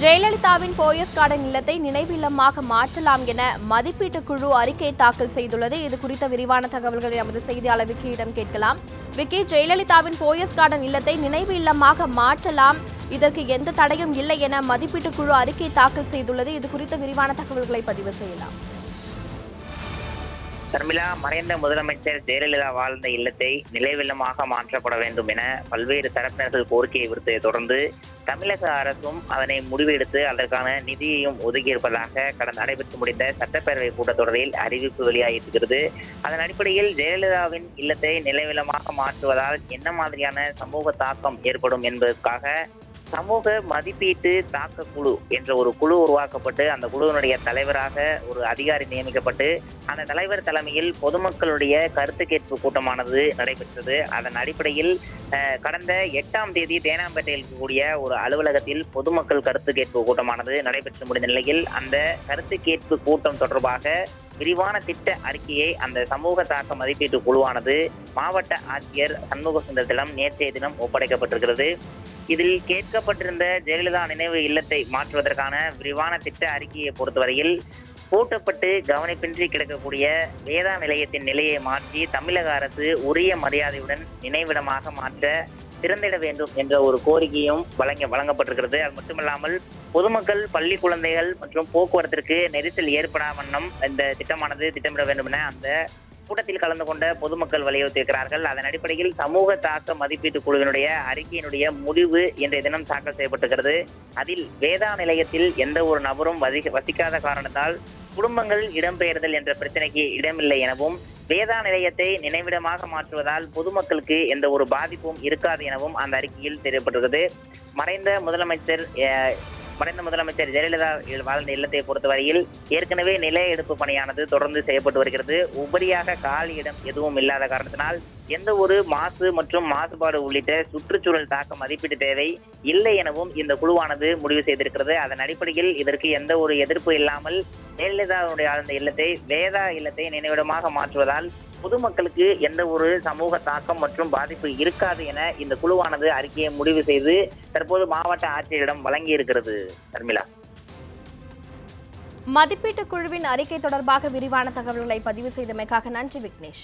ஜெயலலிதாவின் போயஸ் கார்டன் இல்லத்தை நினைவில்லமாக மாற்றலாம் என மதிப்பீட்டு குழு அறிக்கை தாக்கல் செய்துள்ளது. இது குறித்த விரிவான தகவல்களை நமது செய்தியாளர் விக்கியிடம் கேட்கலாம். விக்கி ஜெயலலிதாவின் போயஸ் கார்டன் இல்லத்தை நினைவு இல்லமாக மாற்றலாம். இதற்கு எந்த தடையும் இல்லை என மதிப்பீட்டு குழு அறிக்கை தாக்கல் செய்துள்ளது. இது குறித்த விரிவான தகவல்களை பதிவு செய்யலாம். சர்மிளா மறைந்த முதலமைச்சர் ஜெயலலிதா வாழ்ந்த இல்லத்தை நிலைவில்லமாக மாற்றப்பட வேண்டும் என பல்வேறு தரப்பினர்கள் கோரிக்கையை விடுத்ததை தொடர்ந்து தமிழக அரசும் அதனை முடிவெடுத்து அதற்கான நிதியையும் ஒதுக்கியிருப்பதாக கடந்த நடைபெற்று முடிந்த சட்டப்பேரவை கூட்டத்தொடரில் அறிவிப்பு வெளியாகியிருக்கிறது. அதன் அடிப்படையில் ஜெயலலிதாவின் இல்லத்தை நிலைவில்லமாக மாற்றுவதால் என்ன மாதிரியான சமூக தாக்கம் ஏற்படும் என்பதற்காக சமூக மதிப்பீட்டு தாக்க குழு என்ற ஒரு குழு உருவாக்கப்பட்டு அந்த குழுவினுடைய தலைவராக ஒரு அதிகாரி நியமிக்கப்பட்டு அந்த தலைவர் தலைமையில் பொதுமக்களுடைய கருத்து கேட்பு கூட்டமானது நடைபெற்றது. அதன் அடிப்படையில் கடந்த எட்டாம் தேதி தேனாம்பேட்டையில் இருக்கக்கூடிய ஒரு அலுவலகத்தில் பொதுமக்கள் கருத்து கேட்பு கூட்டமானது நடைபெற்று முடிந்த நிலையில் அந்த கருத்து கேட்பு கூட்டம் தொடர்பாக விரிவான திட்ட அறிக்கையை அந்த சமூக தாக்க மதிப்பீட்டு குழுவானது மாவட்ட ஆட்சியர் சண்முக சுந்தரத்திடம் நேற்றைய தினம் ஒப்படைக்கப்பட்டிருக்கிறது. இதில் கேட்கப்பட்டிருந்த ஜெயலலிதா நினைவு இல்லத்தை மாற்றுவதற்கான விரிவான திட்ட அறிக்கையை பொறுத்தவரையில் பூட்டப்பட்டு கவனிப்பின்றி கிடக்கக்கூடிய வேதா நிலையத்தின் நிலையை மாற்றி தமிழக அரசு உரிய மரியாதையுடன் நினைவிடமாக மாற்ற திறந்திட வேண்டும் என்ற ஒரு கோரிக்கையும் வழங்க வழங்கப்பட்டிருக்கிறது. அது மட்டுமல்லாமல் பொதுமக்கள் பள்ளி குழந்தைகள் மற்றும் போக்குவரத்திற்கு நெரிசல் ஏற்படா வண்ணம் இந்த திட்டமானது திட்டமிட வேண்டும் என அந்த கூட்டத்தில் கலந்து கொண்ட பொதுமக்கள் வலியுறுத்தியிருக்கிறார்கள் அதன் அடிப்படையில் சமூக தாக்க மதிப்பீட்டு குழுவினுடைய அறிக்கையினுடைய முடிவு இன்றைய தினம் தாக்கல் செய்யப்பட்டிருக்கிறது. அதில் வேதா நிலையத்தில் எந்த ஒரு நபரும் வசி வசிக்காத காரணத்தால் குடும்பங்கள் இடம்பெயர்தல் என்ற பிரச்சனைக்கு இடமில்லை எனவும் வேதா நிலையத்தை நினைவிடமாக மாற்றுவதால் பொதுமக்களுக்கு எந்த ஒரு பாதிப்பும் இருக்காது எனவும் அந்த அறிக்கையில் தெரியப்பட்டுள்ளது மறைந்த முதலமைச்சர் மறைந்த முதலமைச்சர் ஜெயலலிதா வாழ்ந்த இல்லத்தை பொறுத்தவரையில் ஏற்கனவே நில எடுப்பு பணியானது தொடர்ந்து செய்யப்பட்டு வருகிறது. உபரியாக காலி இடம் எதுவும் இல்லாத காரணத்தினால் எந்த ஒரு மாசு மற்றும் மாசுபாடு உள்ளிட்ட சுற்றுச்சூழல் தாக்க மதிப்பீட்டு தேவை இல்லை எனவும் இந்த குழுவானது முடிவு செய்திருக்கிறது. அதன் அடிப்படையில் இதற்கு எந்த ஒரு எதிர்ப்பு இல்லாமல் ஜெயலலிதாவுடைய ஆழ்ந்த இல்லத்தை வேதா இல்லத்தை நினைவிடமாக மாற்றுவதால் பொதுமக்களுக்கு எந்த ஒரு சமூக தாக்கம் மற்றும் பாதிப்பு இருக்காது என இந்த குழுவானது அறிக்கையை முடிவு செய்து தற்போது மாவட்ட ஆட்சியரிடம் வழங்கி இருக்கிறது. தர்மிளா மதிப்பீட்டு குழுவின் அறிக்கை தொடர்பாக விரிவான தகவல்களை பதிவு செய்தமைக்காக நன்றி விக்னேஷ்.